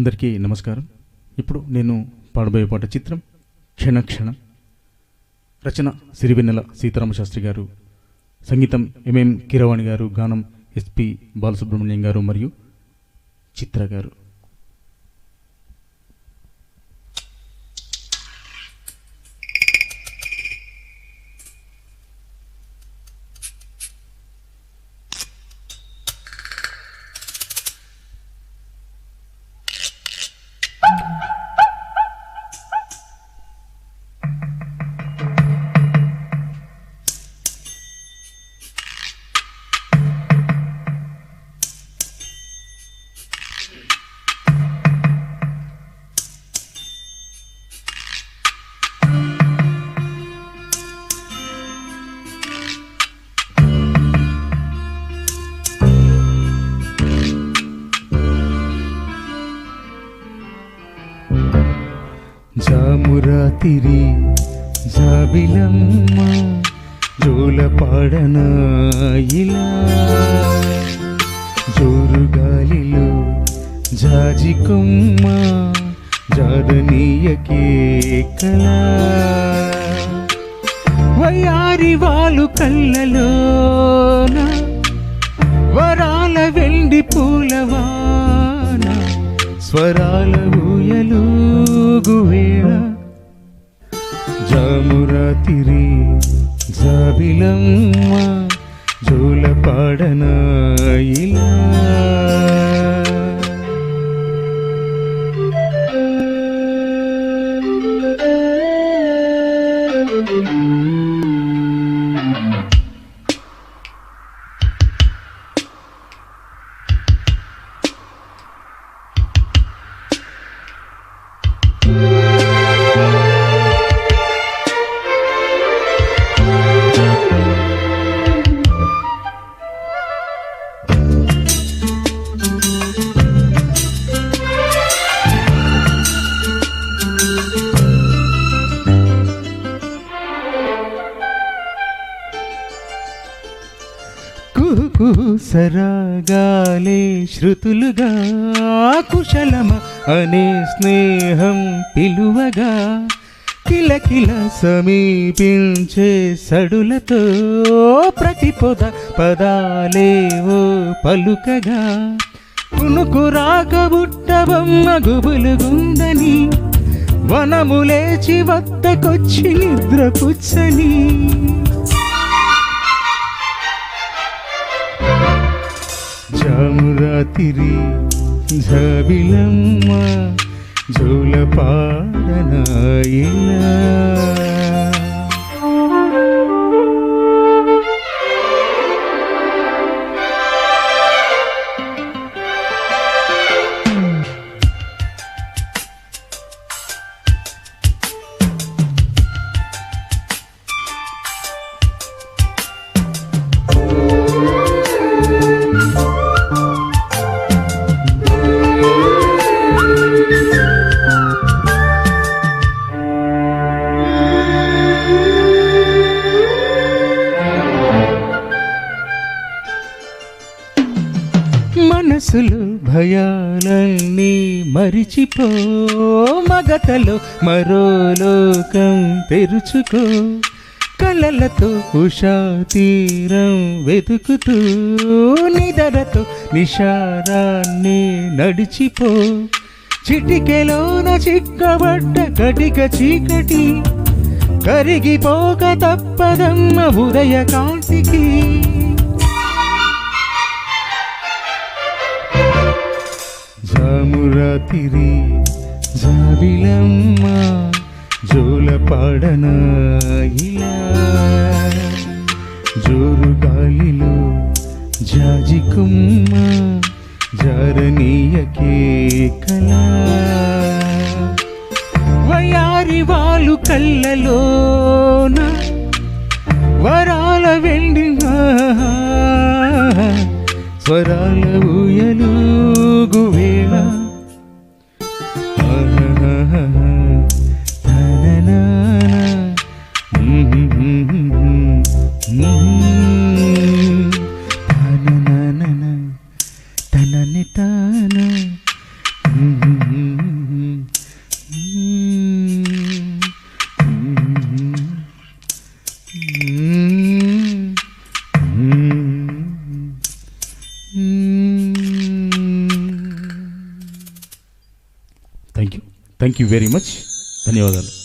అందరికీ నమస్కారం. ఇప్పుడు నేను పాడబోయే పాట చిత్రం క్షణ క్షణం. రచన సిరివెన్నెల సీతారామశాస్త్రి గారు. సంగీతం ఎంఎం కీరవాణి గారు. గానం ఎస్పి బాలసుబ్రహ్మణ్యం గారు మరియు చిత్ర గారు. జామురాతిరి జాబిలమ్మ జోల పాడన ఇలా జోరు గాలిలో జాజికొమ్మ జాదనీయకే కళ. వయారి వాళ్ళు కళ్ళలోన వరాల వెండి పూలవాన స్వరాల ఊయలు వేళ జామురాతిరి జాబిలమ్మ జోల పాడన thank you సరాగాలే శృతులుగా కుశలమ అనే స్నేహం పిలువగా కిలకిల సమీపించే సడులతో ప్రతి పొద పదాలేవో పలుకగా. కునుకు రాకబుట్టబొమ్మ గుబులుగుందని వనము లేచి వద్దకొచ్చి నిద్రపుచ్చని. జామురాతిరి జబిలమ్మ జోల మనసులు భయాలన్నీ మరిచిపో. మగతలో మరో లోకం తెరుచుకో. కలలతో ఉషా తీరం వెతుకుతూ. నిదరతో నిషారాన్ని నడిచిపో. చిటికెలోన చిక్కబడ్డ కటిక చీకటి. కరిగిపోక తప్పదమ్మ ఉదయ కాంతికి. జామురాతిరి జాబిలమ్మ జోల పాడన ఇలా జోరు గాలిలో జాజి కుమ్మ జారనీయకే కళ. వయారి వాళ్ళు కళ్ళలోన వరాల వెండి స్వరాల థ్యాంక్ యూ వెరీ మచ్ ధన్యవాదాలు.